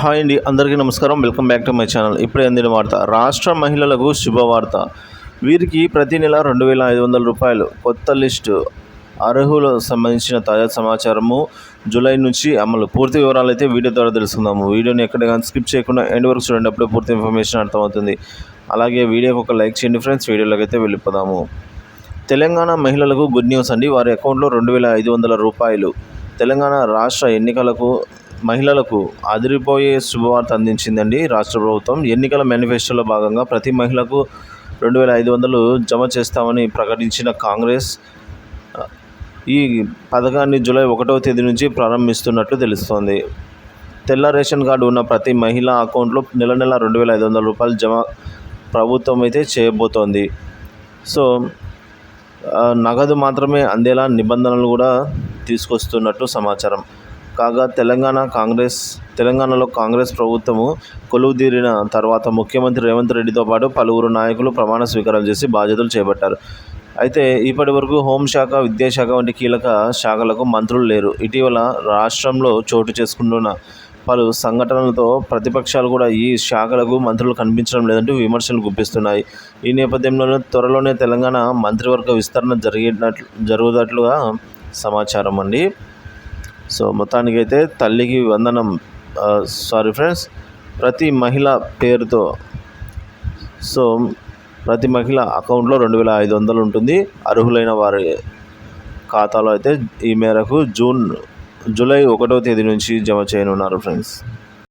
Hi అండి అందరికీ నమస్కారం. Welcome back to my channel. ఇప్పుడే అందిన వార్త రాష్ట్ర మహిళలకు శుభవార్త. వీరికి ప్రతి నెల రెండు వేల ఐదు వందల రూపాయలు కొత్త లిస్టు. అర్హులకు సంబంధించిన తాజా సమాచారము జూలై నుంచి అమలు. పూర్తి వివరాలు అయితే వీడియో ద్వారా తెలుసుకుందాము. వీడియోని ఎక్కడ కానీ స్కిప్ చేయకుండా ఎండ్ వరకు చూడండి అప్పుడే పూర్తి ఇన్ఫర్మేషన్ అర్థమవుతుంది. అలాగే వీడియోకి ఒక లైక్ చేయండి ఫ్రెండ్స్ వీడియోలోకి అయితే వెళ్ళిపోదాము. తెలంగాణ మహిళలకు గుడ్ న్యూస్ అండి. వారి అకౌంట్లో రెండు వేల ఐదు వందల రూపాయలు. తెలంగాణ రాష్ట్ర ఎన్నికలకు మహిళలకు అదిరిపోయే శుభవార్త అందించిందండి రాష్ట్ర ప్రభుత్వం. ఎన్నికల మేనిఫెస్టోలో భాగంగా ప్రతి మహిళకు రెండు వేల ఐదు వందలు జమ చేస్తామని ప్రకటించిన కాంగ్రెస్ ఈ పథకాన్ని జూలై ఒకటవ తేదీ నుంచి ప్రారంభిస్తున్నట్లు తెలుస్తోంది. తెల్ల రేషన్ కార్డు ఉన్న ప్రతి మహిళ అకౌంట్లో నెల నెల రెండు వేల ఐదు వందల రూపాయలు జమ ప్రభుత్వం అయితే చేయబోతోంది. సో నగదు మాత్రమే అందేలా నిబంధనలు కూడా తీసుకొస్తున్నట్టు సమాచారం. కాగా తెలంగాణ కాంగ్రెస్ తెలంగాణలో కాంగ్రెస్ ప్రభుత్వము కొలువుదీరిన తర్వాత ముఖ్యమంత్రి రేవంత్ రెడ్డితో పాటు పలువురు నాయకులు ప్రమాణ స్వీకారం చేసి బాధ్యతలు చేపట్టారు. అయితే ఇప్పటి వరకు హోంశాఖ విద్యాశాఖ వంటి కీలక శాఖలకు మంత్రులు లేరు. ఇటీవల రాష్ట్రంలో చోటు చేసుకుంటున్న పలు సంఘటనలతో ప్రతిపక్షాలు కూడా ఈ శాఖలకు మంత్రులు కనిపించడం లేదంటూ విమర్శలు గుప్పిస్తున్నాయి. ఈ నేపథ్యంలోనే త్వరలోనే తెలంగాణ మంత్రివర్గ విస్తరణ జరిగినట్లు జరుగుతున్నట్లుగా సమాచారం అండి. సో మొత్తానికైతే తల్లికి వందనం. సారీ ఫ్రెండ్స్ ప్రతి మహిళ పేరుతో సో ప్రతి మహిళ అకౌంట్లో రెండు వేల ఐదు వందలు ఉంటుంది. అర్హులైన వారి ఖాతాలో అయితే ఈ మేరకు జూన్ జూలై ఒకటో తేదీ నుంచి జమ చేయనున్నారు ఫ్రెండ్స్.